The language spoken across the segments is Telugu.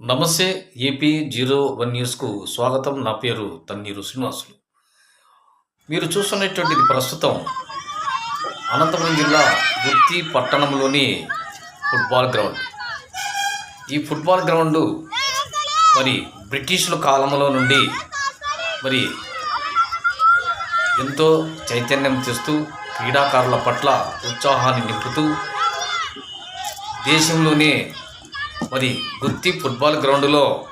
నమస్తే ఏపీ జీరో వన్ న్యూస్కు స్వాగతం. నా పేరు తన్నీరు శ్రీనివాసులు. మీరు చూస్తున్నటువంటిది ప్రస్తుతం అనంతపురం జిల్లా గుత్తి పట్టణంలోని ఫుట్బాల్ గ్రౌండ్. ఈ ఫుట్బాల్ గ్రౌండ్ మరి బ్రిటిషుల కాలంలో నుండి మరి ఎంతో చైతన్యం తెస్తూ క్రీడాకారుల పట్ల ఉత్సాహాన్ని నింపుతూ దేశంలోనే మరి గుత్తి ఫుట్బాల్ గ్రౌండ్లో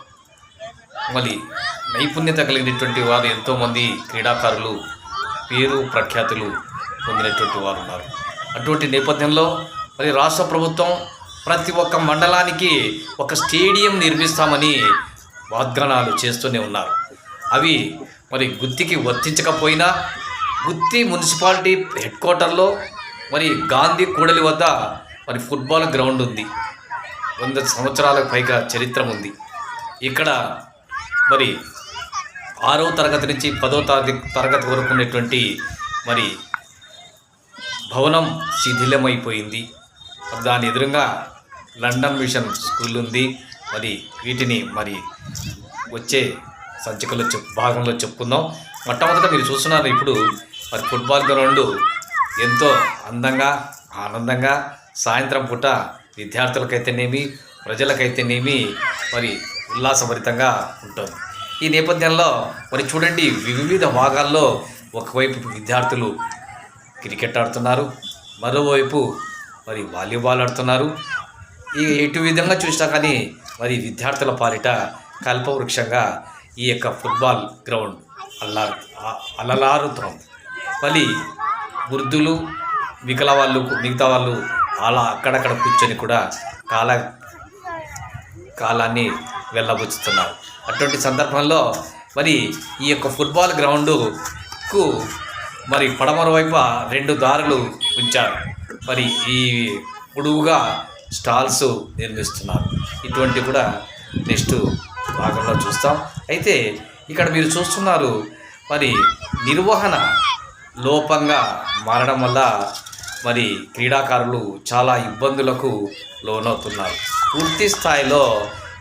మరి నైపుణ్యత కలిగినటువంటి వారు ఎంతోమంది క్రీడాకారులు పేరు ప్రఖ్యాతులు పొందినటువంటి వారు ఉన్నారు. అటువంటి నేపథ్యంలో మరి రాష్ట్ర ప్రభుత్వం ప్రతి ఒక్క మండలానికి ఒక స్టేడియం నిర్మిస్తామని వాగ్దానాలు చేస్తూనే ఉన్నారు. అవి మరి గుత్తికి వర్తించకపోయినా గుత్తి మున్సిపాలిటీ హెడ్ క్వార్టర్లో మరి గాంధీ కూడలి వద్ద మరి ఫుట్బాల్ గ్రౌండ్ ఉంది. వంద సంవత్సరాలకు పైగా చరిత్ర ఉంది. ఇక్కడ మరి ఆరవ తరగతి నుంచి పదో తరగతి తరగతి వరకు ఉన్నటువంటి మరి భవనం శిథిలమైపోయింది. దాని ఎదురుగా లండన్ మిషన్ స్కూల్ ఉంది. మరి వీటిని మరి వచ్చే సంచికలో చెప్ భాగంలో చెప్పుకుందాం. మొట్టమొదట మీరు చూస్తున్నారు ఇప్పుడు మరి ఫుట్బాల్ గ్రౌండ్ ఎంతో అందంగా ఆనందంగా సాయంత్రం పూట విద్యార్థులకైతేనేమి ప్రజలకైతేనేమి మరి ఉల్లాసభరితంగా ఉంటుంది. ఈ నేపథ్యంలో మరి చూడండి వివిధ భాగాల్లో ఒకవైపు విద్యార్థులు క్రికెట్ ఆడుతున్నారు మరోవైపు మరి వాలీబాల్ ఆడుతున్నారు. ఈ ఎటు విధంగా చూసినా కానీ మరి విద్యార్థుల పాలిట కల్పవృక్షంగా ఈ యొక్క ఫుట్బాల్ గ్రౌండ్ అల్లా అలలారుతోంది. మళ్ళీ వృద్ధులు మిగతా వాళ్ళు మిగతా వాళ్ళు అలా అక్కడక్కడ కూర్చొని కూడా కాల కాలాన్ని వెళ్ళబుచ్చుతున్నారు అటువంటి సందర్భంలో మరి ఈ యొక్క ఫుట్బాల్ గ్రౌండ్కు మరి పడమర వైపు రెండు దారులు ఉంచారు. మరి ఈ పొడువుగా స్టాల్స్ నిర్మిస్తున్నారు. ఇటువంటి కూడా నెక్స్ట్ భాగంలో చూస్తాం. అయితే ఇక్కడ మీరు చూస్తున్నారు మరి నిర్వహణ లోపంగా మారడం వల్ల మరి క్రీడాకారులు చాలా ఇబ్బందులకు లోనవుతున్నారు. పూర్తి స్థాయిలో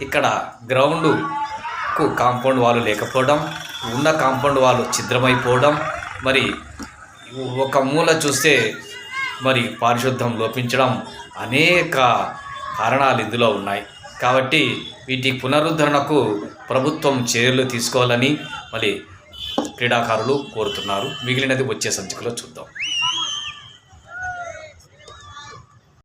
ఇక్కడ గ్రౌండ్కు కాంపౌండ్ వాళ్ళు లేకపోవడం ఉన్న కాంపౌండ్ వాళ్ళు ఛిద్రమైపోవడం మరి ఒక మూల చూస్తే మరి పారిశుద్ధం లోపించడం అనేక కారణాలు ఇందులో ఉన్నాయి. కాబట్టి వీటి పునరుద్ధరణకు ప్రభుత్వం చర్యలు తీసుకోవాలని మరి క్రీడాకారులు కోరుతున్నారు. మిగిలినది వచ్చే సంచికలో చూద్దాం.